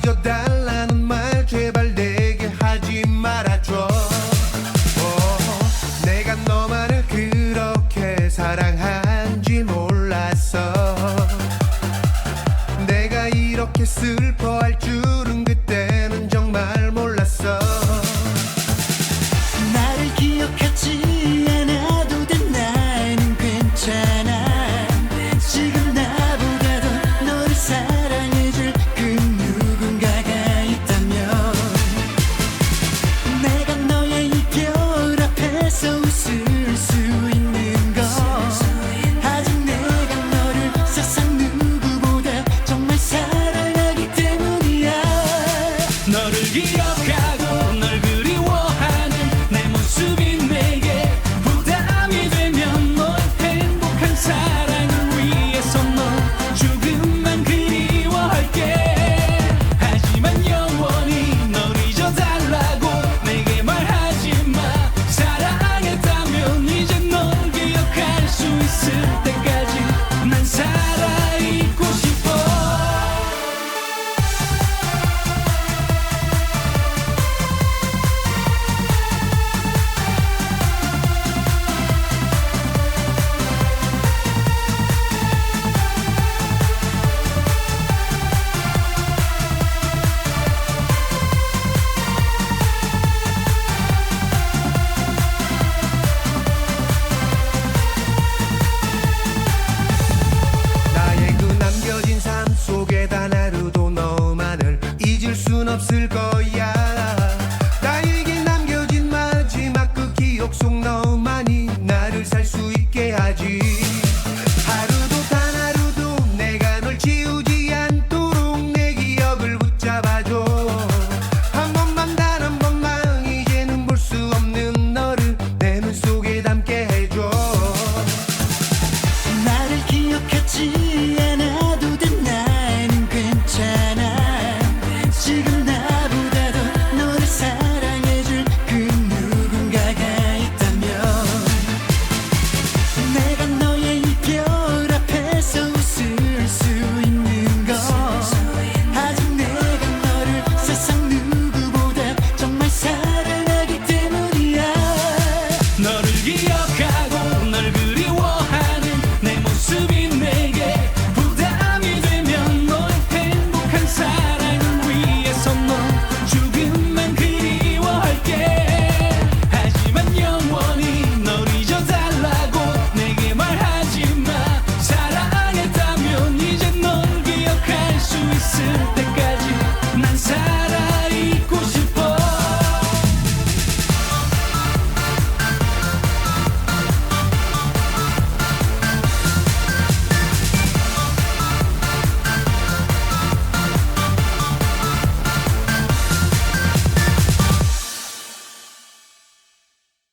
잊어달라는 말 제발 내게 하지 말아줘. 오, 내가 너만을 그렇게 사랑한지 몰랐어. 내가 이렇게 슬퍼할 줄 We to think 그기